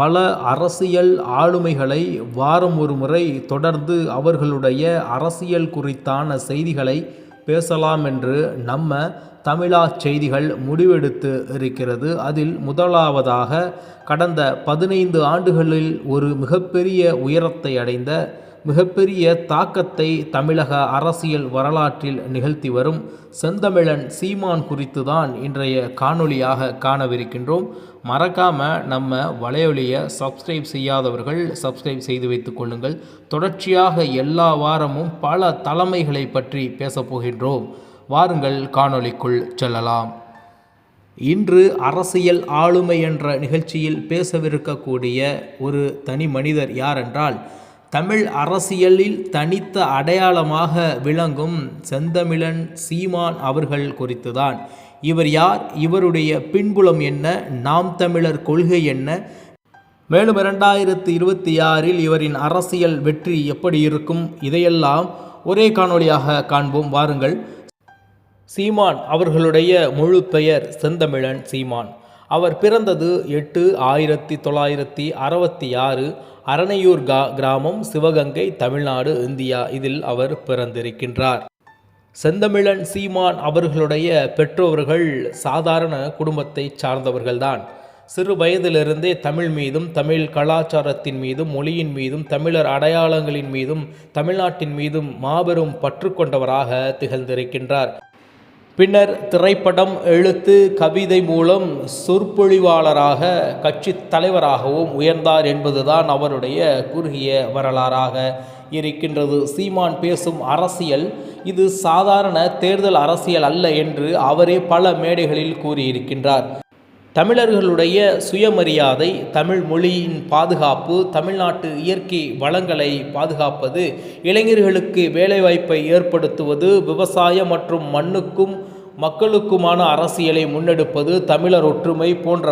பல அரசியல் ஆளுமைகளை வாரம் ஒரு முறை தொடர்ந்து அவர்களுடைய அரசியல் குறித்தான செய்திகளை பேசலாம் என்று நம்ம தமிழா செய்திகள் முடிவெடுத்து இருக்கிறது. அதில் முதலாவதாக கடந்த பதினைந்து ஆண்டுகளில் ஒரு மிகப்பெரிய உயரத்தை அடைந்த மிகப்பெரிய தாக்கத்தை தமிழக அரசியல் வரலாற்றில் நிகழ்த்தி வரும் செந்தமிழன் சீமான் குறித்து தான் இன்றைய காணொளியாக காணவிருக்கின்றோம். மறக்காம நம்ம வலையொலியை சப்ஸ்கிரைப் செய்யாதவர்கள் சப்ஸ்கிரைப் செய்து வைத்துக் கொள்ளுங்கள். தொடர்ச்சியாக எல்லா வாரமும் பல தலைமைகளை பற்றி பேசப்போகின்றோம் வாருங்கள் காணொளிக்குள் செல்லலாம். இன்று அரசியல் ஆளுமை என்ற நிகழ்ச்சியில் பேசவிருக்கக்கூடிய ஒரு தனி மனிதர் யாரென்றால் தமிழ் அரசியலில் தனித்த அடையாளமாக விளங்கும் செந்தமிழன் சீமான் அவர்கள் குறித்துதான். இவர் யார்? இவருடைய பின்புலம் என்ன? நாம் தமிழர் கொள்கை என்ன? மேலும் இரண்டாயிரத்தி இருபத்தி ஆறில் இவரின் அரசியல் வெற்றி எப்படி இருக்கும்? இதையெல்லாம் ஒரே காணொளியாக காண்போம். வாருங்கள். சீமான் அவர்களுடைய முழு பெயர் செந்தமிழன் சீமான். அவர் பிறந்தது எட்டு ஆயிரத்தி தொள்ளாயிரத்தி அறுபத்தி ஆறு அரணையூர் கா கிராமம் சிவகங்கை தமிழ்நாடு இந்தியா. இதில் அவர் பிறந்திருக்கின்றார். செந்தமிழன் சீமான் அவர்களுடைய பெற்றோர்கள் சாதாரண குடும்பத்தை சார்ந்தவர்கள்தான். சிறு வயதிலிருந்தே தமிழ் மீதும் தமிழ் கலாச்சாரத்தின் மீதும் மொழியின் மீதும் தமிழர் அடையாளங்களின் மீதும் தமிழ்நாட்டின் மீதும் மாபெரும் பற்று கொண்டவராக திகழ்ந்திருக்கின்றார். பின்னர் திரைப்படம் எழுத்து கவிதை மூலம் சொற்பொழிவாளராக கட்சி தலைவராகவும் உயர்ந்தார் என்பதுதான் அவருடைய குறுகிய வரலாறாக இருக்கின்றது. சீமான் பேசும் அரசியல் இது சாதாரண தேர்தல் அரசியல் அல்ல என்று அவரே பல மேடைகளில் கூறியிருக்கின்றார். தமிழர்களுடைய சுயமரியாதை தமிழ் மொழியின் பாதுகாப்பு தமிழ்நாட்டு இயற்கை வளங்களை பாதுகாப்பது இளைஞர்களுக்கு வேலைவாய்ப்பை ஏற்படுத்துவது விவசாயம் மற்றும் மண்ணுக்கும் மக்களுக்குமான அரசியலை முன்னெடுப்பது தமிழர் ஒற்றுமை போன்ற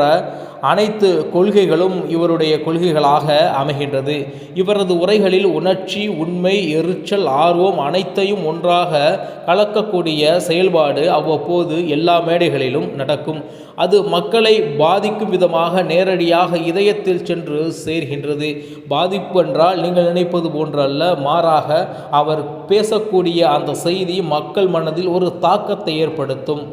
அனைத்து கொள்கைகளும் இவருடைய கொள்கைகளாக அமைகின்றது. இவரது உரைகளில் உணர்ச்சி உண்மை எரிச்சல் ஆர்வம் அனைத்தையும் ஒன்றாக கலக்கக்கூடிய செயல்பாடு அவ்வப்போது எல்லா மேடைகளிலும் நடக்கும். அது மக்களை பாதிக்கும் விதமாக நேரடியாக இதயத்தில் சென்று சேர்கின்றது. பாதிப்பு என்றால் நீங்கள் நினைப்பது போன்றல்ல மாறாக அவர் பேசக்கூடிய அந்த செய்தி மக்கள் மனதில் ஒரு தாக்கத்தை ஏற்படுத்தும்.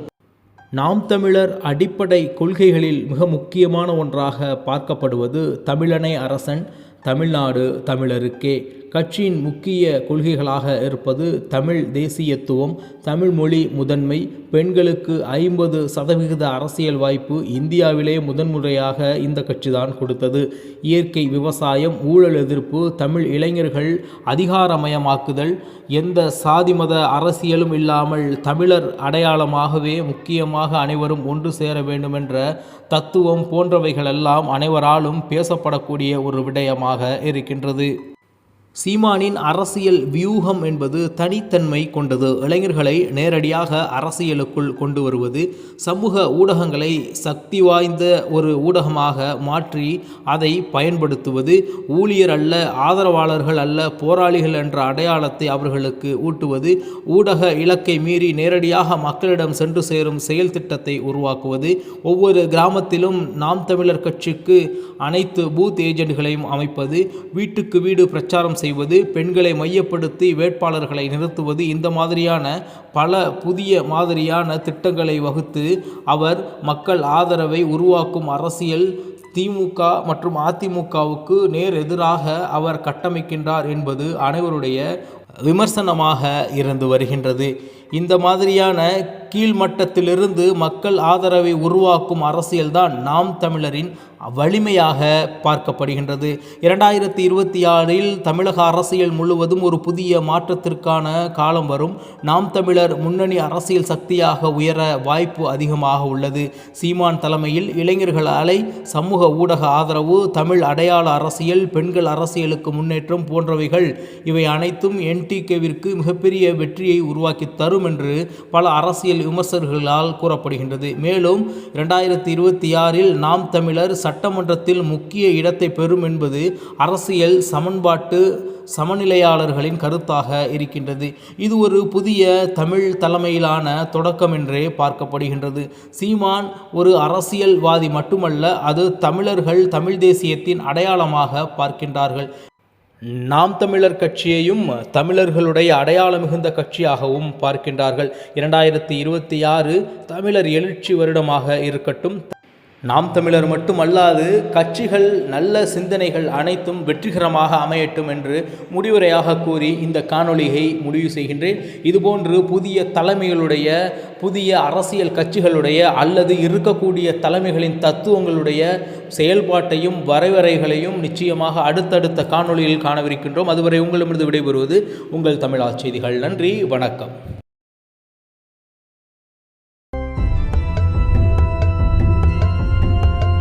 நாம் தமிழர் அடிப்படை கொள்கைகளில் மிக முக்கியமான ஒன்றாக பார்க்கப்படுவது தமிழனை அரசன் தமிழ்நாடு தமிழருக்கே. கட்சியின் முக்கிய கொள்கைகளாக இருப்பது தமிழ் தேசியத்துவம் தமிழ் மொழி முதன்மை. பெண்களுக்கு ஐம்பது சதவிகித அரசியல் வாய்ப்பு இந்தியாவிலே முதன்முறையாக இந்த கட்சிதான் கொடுத்தது. இயற்கை விவசாயம் ஊழல் எதிர்ப்பு தமிழ் இளைஞர்கள் அதிகாரமயமாக்குதல். எந்த சாதி மத அரசியலும் இல்லாமல் தமிழர் அடையாளமாகவே முக்கியமாக அனைவரும் ஒன்று சேர வேண்டுமென்ற தத்துவம் போன்றவைகளெல்லாம் அனைவராலும் பேசப்படக்கூடிய ஒரு விடயமாக இருக்கின்றது. சீமானின் அரசியல் வியூகம் என்பது தனித்தன்மை கொண்டது. இளைஞர்களை நேரடியாக அரசியலுக்குள் கொண்டு வருவது சமூக ஊடகங்களை சக்தி வாய்ந்த ஒரு ஊடகமாக மாற்றி அதை பயன்படுத்துவது ஊழியர் அல்ல ஆதரவாளர்கள் அல்ல போராளிகள் என்ற அடையாளத்தை அவர்களுக்கு ஊட்டுவது ஊடக இலக்கை மீறி நேரடியாக மக்களிடம் சென்று சேரும் செயல் திட்டத்தை உருவாக்குவது. ஒவ்வொரு கிராமத்திலும் நாம் தமிழர் கட்சிக்கு அனைத்து பூத் ஏஜென்ட்களையும் அமைப்பது வீட்டுக்கு வீடு பிரச்சாரம் செய்வது பெண்களை மையப்படுத்தி வேட்பாளர்களை நிறுத்துவது இந்த மாதிரியான பல புதிய மாதிரியான திட்டங்களை வகுத்து அவர் மக்கள் ஆதரவை உருவாக்கும் அரசியல் திமுக மற்றும் அதிமுகவுக்கு நேர் எதிராக அவர் கட்டமைக்கின்றார் என்பது அனைவருடைய விமர்சனமாக இருந்து வருகின்றது. இந்த மாதிரியான கீழ்மட்டத்திலிருந்து மக்கள் ஆதரவை உருவாக்கும் அரசியல்தான் நாம் தமிழரின் வலிமையாக பார்க்கப்படுகின்றது. இரண்டாயிரத்தி இருபத்தி ஆறில் தமிழக அரசியல் முழுவதும் ஒரு புதிய மாற்றத்திற்கான காலம் வரும். நாம் தமிழர் முன்னணி அரசியல் சக்தியாக உயர வாய்ப்பு அதிகமாக உள்ளது. சீமான் தலைமையில் இளைஞர்கள் அலை சமூக ஊடக ஆதரவு தமிழ் அடையாள அரசியல் பெண்கள் அரசியலுக்கு முன்னேற்றம் போன்றவைகள் இவை அனைத்தும் என்டிகேவிற்கு மிகப்பெரிய வெற்றியை உருவாக்கி தரும் என்று பல அரசியல் விமர்சகர்களால் கூறப்படுகின்றது. மேலும் இரண்டாயிரத்தி இருபத்தி ஆறில் நாம் தமிழர் சட்டமன்றத்தில் முக்கிய இடத்தை பெறும் என்பது அரசியல் சமன்பாட்டு சமநிலையாளர்களின் கருத்தாக இருக்கின்றது. இது ஒரு புதிய தமிழ் தலைமையிலான தொடக்கம் என்றே பார்க்கப்படுகின்றது. சீமான் ஒரு அரசியல்வாதி மட்டுமல்ல அது தமிழர்கள் தமிழ் தேசியத்தின் அடையாளமாக பார்க்கின்றார்கள். நாம் தமிழர் கட்சியையும் தமிழர்களுடைய அடையாளம் மிகுந்த கட்சியாகவும் பார்க்கின்றார்கள். இரண்டாயிரத்தி இருபத்தி ஆறு தமிழர் எழுச்சி வருடமாக இருக்கட்டும் நாம் தமிழர் மட்டுமல்லாது கட்சிகள் நல்ல சிந்தனைகள் அனைத்தும் வெற்றிகரமாக அமையட்டும் என்று முடிவுரையாக கூறி இந்த காணொளியை முடிவு செய்கின்றேன். இதுபோன்று புதிய தலைமைகளுடைய புதிய அரசியல் கட்சிகளுடைய அல்லது இருக்கக்கூடிய தலைமைகளின் தத்துவங்களுடைய செயல்பாட்டையும் வரைவரைகளையும் நிச்சயமாக அடுத்தடுத்த காணொளியில் காணவிருக்கின்றோம். அதுவரை உங்களிடமிருந்து விடைபெறுவது உங்கள் தமிழா செய்திகள். நன்றி வணக்கம்.